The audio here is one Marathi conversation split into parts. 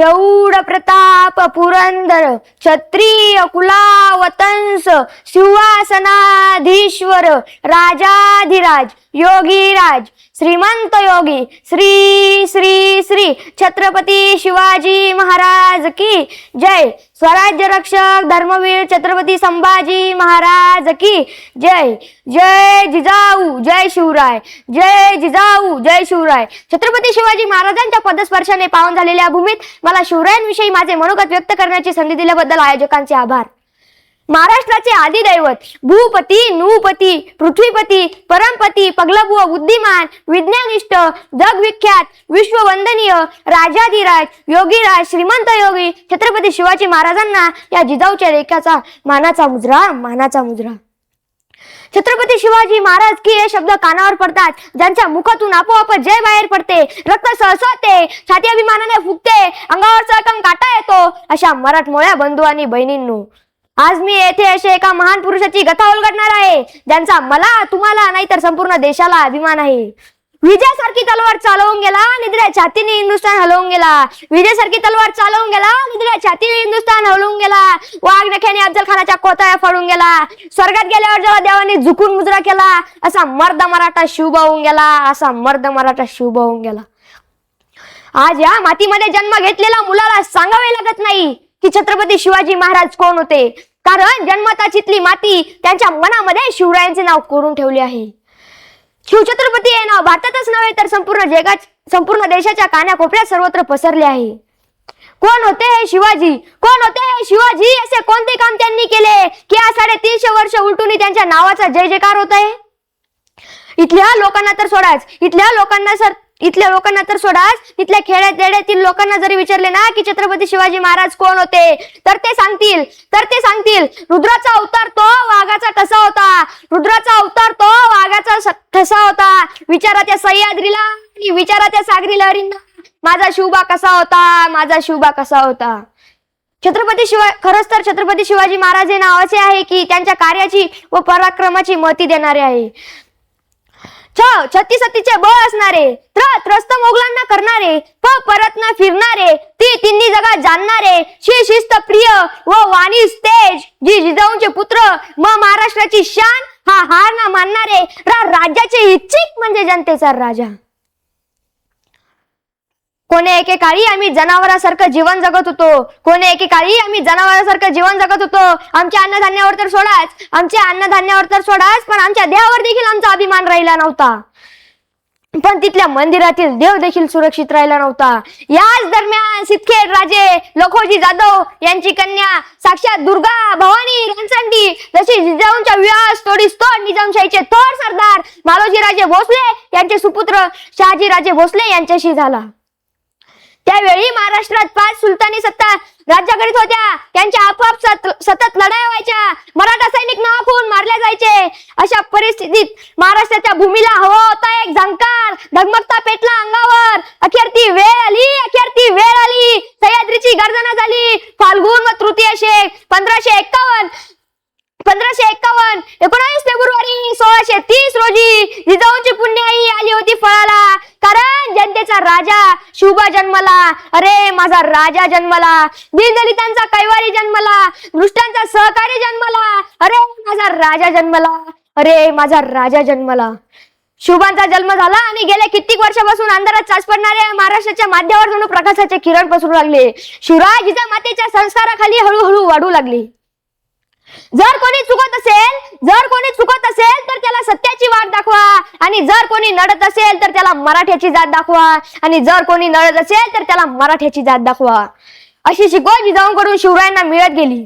प्रौढ प्रताप पुरंदर क्षत्रिय कुलावतंस शिवासनाधीश्वर राजाधिराज योगीराज श्रीमंत योगी श्री श्री श्री छत्रपती शिवाजी महाराज की जय. स्वराज्य रक्षक धर्मवीर छत्रपती संभाजी महाराज की जय जय जिजाऊ जय शिवराय जय जिजाऊ जय शिवराय. छत्रपती शिवाजी महाराजांच्या पदस्पर्शाने पावन झालेल्या भूमीत मला शिवरायांविषयी माझे मनोगत व्यक्त करण्याची संधी दिल्याबद्दल आयोजकांचे आभार. महाराष्ट्राचे आदिदैवत भूपती नूपती पृथ्वीपती परमपती पगलबुव बुद्धिमान विज्ञानिष्ठ जगविख्यात विश्ववंदनीय राजाधिराज योगीराज श्रीमंत योगी छत्रपती शिवाजी महाराजांना या जिजाऊच्या रेखाचा मानाचा मुजरा मानाचा मुजरा. छत्रपती शिवाजी महाराज की हे शब्द कानावर पडतात ज्यांच्या मुखातून आपोआप जय बाहेर पडते रक्त सळसळते छाती अभिमानाने फुगते अंगावर चळकन काटा येतो अशा मराठमोळ्या बंधू आणि बहिणींनो. आज मी येथे अशा एका महान पुरुषाची कथा उलगडणार आहे. ज्यांचा मला तुम्हाला नाही तर संपूर्ण देशाला अभिमान आहे. विजयासारखी तलवार चालवून गेला निद्रा छातीने हिंदुस्थान हलवून गेला. विजयासारखी तलवार चालवून गेला निद्रा छातीने हिंदुस्थान हलवून गेला. वाघ नख्याने अफजल खानाच्या कोताया फाडून गेला. स्वर्गात गेल्यावर जेव्हा देवाने झुकून मुजरा केला असा मर्द मराठा शिव होऊन गेला असा मर्द मराठा शिव होऊन गेला. आज या मातीमध्ये जन्म घेतलेल्या मुलाला सांगावे लागत नाही की छत्रपती शिवाजी महाराज कोण होते? कारण जन्मता इथली माती त्यांच्या मनामध्ये शिवरायांचे नाव कोरून ठेवले आहे. शिवछत्रपती हे नाव भारतातच नव्हे तर संपूर्ण जगात संपूर्ण देशाच्या कानाकोपऱ्यात सर्वत्र पसरले आहे. कोण होते हे शिवाजी? कोण होते हे शिवाजी? असे कोणते काम त्यांनी केले? की आज साडेतीनशे वर्ष उलटून त्यांच्या नावाचा जय जयकार होत आहे? इथल्या लोकांना तर सोडाच. इथल्या लोकांना सर इथल्या लोकांना तर सोडाच इथल्या खेड्यात देड्यातील लोकांना जरी विचारले ना की छत्रपती शिवाजी महाराज कोण होते तर ते सांगतील. तर ते सांगतील रुद्राचा अवतार तो वाघाचा ठसा होता. रुद्राचा अवतार तो वाघाचा ठसा होता. विचारा त्या सह्याद्रीला आणि विचारा त्या सागरी लहरींना माझा शिवबा कसा होता? माझा शिवबा कसा होता? छत्रपती शिवा खरंच तर छत्रपती शिवाजी महाराज हे नाव असे आहे की त्यांच्या कार्याची व पराक्रमाची महती देणारे आहे. छ छत्ती बळ असणारे त्र त्रस्त मोगलांना करणारे प परत न फिरणारे ती तिन्ही जगात जाणणारे शी शिस्त प्रिय व वाणी तेज जी जिजाऊंचे पुत्र म महाराष्ट्राची शान हा हार ना मानणारे रा राज्याचे इच्छिक म्हणजे जनतेचा राजा. कोणी एकेकाळी आम्ही जनावरासारखं जीवन जगत होतो? कोणी एकेकाळी आम्ही जनावरासारखं जीवन जगत होतो? आमच्या अन्नधान्यावर तर सोडाच. आमच्या अन्नधान्यावर तर सोडाच पण आमच्या देहावर देखील आमचा अभिमान राहिला नव्हता. पण तिथल्या मंदिरातील देव देखील सुरक्षित राहिला नव्हता. याच दरम्यान सितखेड राजे लखोजी जाधव यांची कन्या साक्षात दुर्गा भवानी रणसंडी जशी जिजाऊंच्या व्यास तोडीस तोड निजामशाहीचे थोर सरदार मालोजी राजे भोसले यांचे सुपुत्र शहाजी राजे भोसले यांच्याशी झाला. त्यावेळी महाराष्ट्रात पाच सुलतानी सत्ता राज्य करीत होत्या. त्यांच्या आपोआप सतत लढाया व्हायच्या. मराठा सैनिक नावाखून मारले जायचे. अशा परिस्थितीत महाराष्ट्राच्या भूमीला हवा होता एक झंकार. धगमगता पेटला अंगावर. अखेर ती वेळ आली अखेर ती वेळ आली. सह्याद्रीची गर्जना झाली. फाल्गुन व तृतीय शेख पंधराशे एक्कावन्न पंधराशे एक्कावन्न एकोणावीस फेब्रुवारी सोळाशे तीस रोजी जिजाऊंची पुण्याई आली होती फळाला. कारण जनतेचा राजा शुभ जन्मला. अरे माझा राजा जन्मला. दीनदलितांचा कैवारी जन्मला. दृष्टांचा सहकारी जन्मला. अरे माझा राजा जन्मला. अरे माझा राजा जन्मला. शुभांचा जन्म झाला आणि गेल्या कित्येक वर्षापासून अंधारात चाच पडणाऱ्या महाराष्ट्राच्या माध्यमावर जणू प्रकाशाचे किरण पसरू लागले. शिवराज जिजामातेच्या संस्काराखाली हळूहळू वाढू लागली. जर कोणी चुकत असेल जर कोणी चुकत असेल तर त्याला सत्याची वाट दाखवा. आणि जर कोणी नडत असेल तर त्याला मराठ्याची जात दाखवा. आणि जर कोणी नडत असेल तर त्याला मराठ्याची जात दाखवा. अशी शिकवण जिजाऊंकडून शिवरायांना मिळत गेली.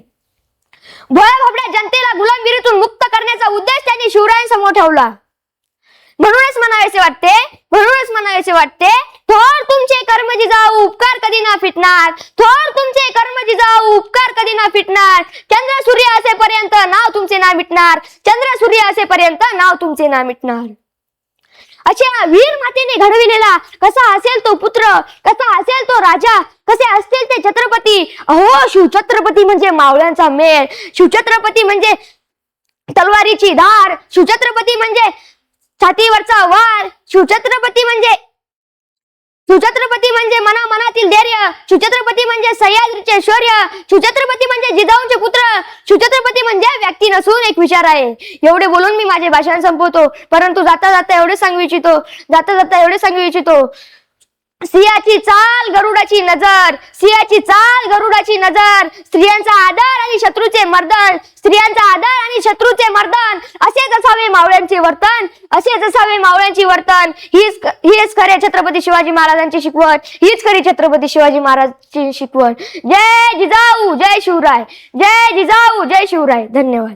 भोळ्या भाबड्या जनतेला गुलामगिरीतून मुक्त करण्याचा उद्देश त्यांनी शिवरायांसमोर ठेवला. म्हणूनच म्हणावेसे वाटते म्हणूनच म्हणावेसे वाटते तुमचे कर्मजी जाऊ उपकार कधी ना फिटणार? थोर तुमचे कर्मजी जाऊ उपकार कधी ना फिटणार? चंद्र सूर्य असेपर्यंत नाव तुमचे ना मिटणार. चंद्र सूर्य असेपर्यंत नाव तुमचे ना मिटणार. अशा वीर मातेने घडविलेला कसा असेल तो पुत्र कसा असेल तो राजा कसे असतील ते छत्रपती? अहो शिवछत्रपती म्हणजे मावळ्यांचा मेळ. शिवछत्रपती म्हणजे तलवारीची धार. शिवछत्रपती म्हणजे छातीवरचा वार. शिवछत्रपती म्हणजे सुछत्रपती म्हणजे मना मनातील धैर्य सुछत्रपती म्हणजे सह्याद्रीचे शौर्य सुछत्रपती म्हणजे जिजाऊंचे पुत्र सुछत्रपती म्हणजे व्यक्ती नसून एक विचार आहे. एवढे बोलून मी माझे भाषण संपवतो परंतु जाता जाता एवढे सांगू इच्छितो जाता जाता एवढे सांगू इच्छितो. सिंहाची चाल गरुडाची नजर सिंहाची चाल गरुडाची नजर. स्त्रियांचा आदर आणि शत्रूचे मर्दन स्त्रियांचा आदर आणि शत्रूचे मर्दन. असेच असावे मावळ्यांचे वर्तन असेच असावे मावळ्यांची वर्तन. हीच हीच खरे छत्रपती शिवाजी महाराजांची शिकवण. हीच खरी छत्रपती शिवाजी महाराजांची शिकवण. जय जिजाऊ जय शिवराय. जय जिजाऊ जय शिवराय. धन्यवाद.